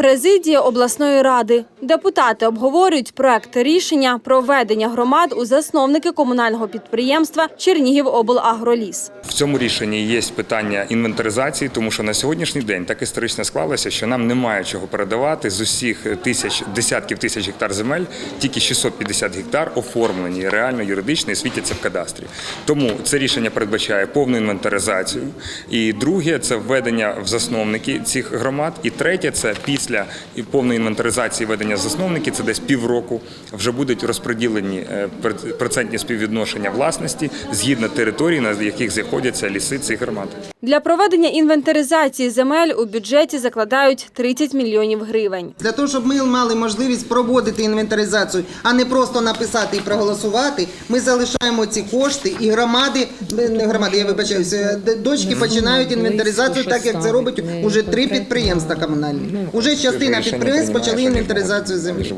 Президія обласної ради. Депутати обговорюють проект рішення про введення громад у засновники комунального підприємства Чернігівоблагроліс. В цьому рішенні є питання інвентаризації, тому що на сьогоднішній день так історично склалося, що нам немає чого передавати з усіх тисяч десятків тисяч гектар земель, тільки 650 гектар оформлені реально юридично і світяться в кадастрі. Тому це рішення передбачає повну інвентаризацію. І друге це введення в засновники цих громад. І третє це після і повної інвентаризації ведення засновників, це десь півроку вже будуть розподілені е, процентні співвідношення власності згідно територій, на яких знаходяться ліси цих громад. Для проведення інвентаризації земель у бюджеті закладають 30 мільйонів гривень. Для того, щоб ми мали можливість проводити інвентаризацію, а не просто написати і проголосувати, ми залишаємо ці кошти і громади, не громади, я вибачаюся, дочки починають інвентаризацію, так як це робить уже три підприємства комунальні. Уже частина підприємств почали інвентаризацію землі.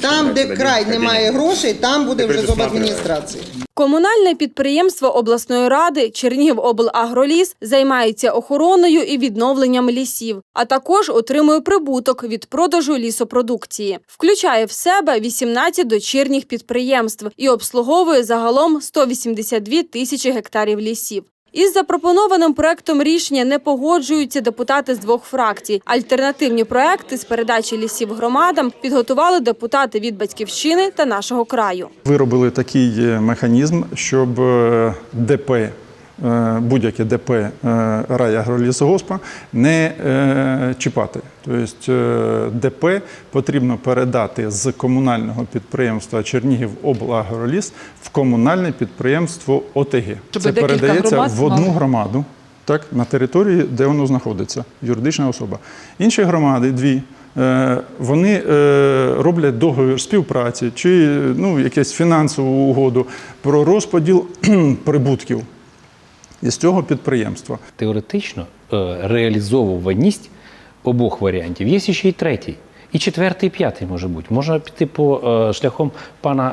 Там, де край немає грошей, там буде вже з адміністрації. Комунальне підприємство обласної ради Чернігівоблагроліс займається охороною і відновленням лісів, а також отримує прибуток від продажу лісопродукції. Включає в себе 18 дочірніх підприємств і обслуговує загалом 182 тисячі гектарів лісів. Із запропонованим проектом рішення не погоджуються депутати з двох фракцій. Альтернативні проекти з передачі лісів громадам підготували депутати від батьківщини та нашого краю. Виробили такий е, механізм, щоб е, ДП, будь-яке ДП е, райагролісгоспа не е, чіпати. Тобто е, ДП потрібно передати з комунального підприємства Чернігівоблагроліс в комунальне підприємство ОТГ. Це передається в одну громаду, так, на території, де воно знаходиться, юридична особа. Інші громади, дві, е, вони е, роблять договір співпраці чи ну, якусь фінансову угоду про розподіл прибутків із цього підприємства. теоретично е, реалізовуваність обох варіантів. Є ще й третій. І четвертий, і п'ятий може бути. Можна піти по е, шляхом пана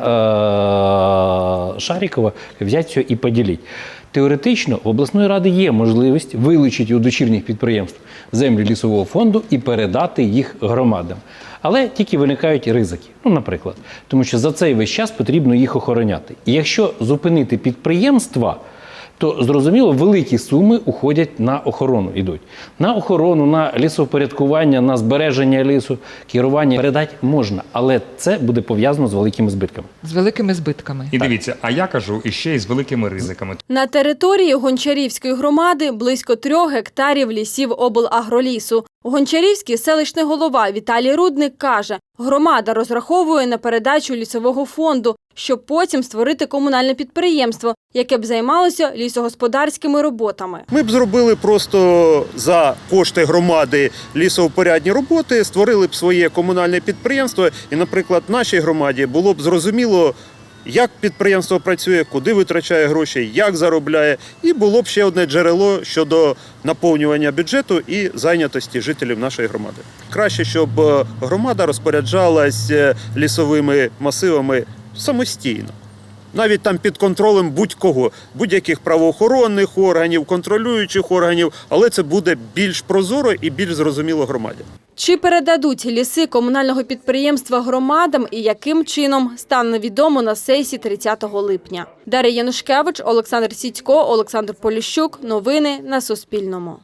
е, Шарікова, взяти все і поділити. Теоретично в обласної ради є можливість вилучити у дочірніх підприємств землі лісового фонду і передати їх громадам. Але тільки виникають ризики. Ну, наприклад, тому що за цей весь час потрібно їх охороняти. І якщо зупинити підприємства, то зрозуміло, великі суми уходять на охорону йдуть. На охорону, на лісовпорядкування, на збереження лісу, керування передати можна, але це буде пов'язано з великими збитками. з великими збитками. І дивіться, а я кажу і ще й з великими ризиками. На території Гончарівської громади близько трьох гектарів лісів облагролісу. Гончарівський селищний голова Віталій Рудник каже, громада розраховує на передачу лісового фонду, щоб потім створити комунальне підприємство, яке б займалося лісогосподарськими роботами. Ми б зробили просто за кошти громади лісовпорядні роботи, створили б своє комунальне підприємство, і, наприклад, нашій громаді було б зрозуміло, як підприємство працює, куди витрачає гроші, як заробляє, і було б ще одне джерело щодо наповнювання бюджету і зайнятості жителів нашої громади. Краще, щоб е, громада розпоряджалась е, лісовими масивами самостійно навіть там під контролем будь-кого, будь-яких правоохоронних органів, контролюючих органів, але це буде більш прозоро і більш зрозуміло громаді. Чи передадуть ліси комунального підприємства громадам і яким чином стане відомо на сесії 30 липня. Дар'я Янушкевич, Олександр Сідько, Олександр Поліщук. Новини на Суспільному.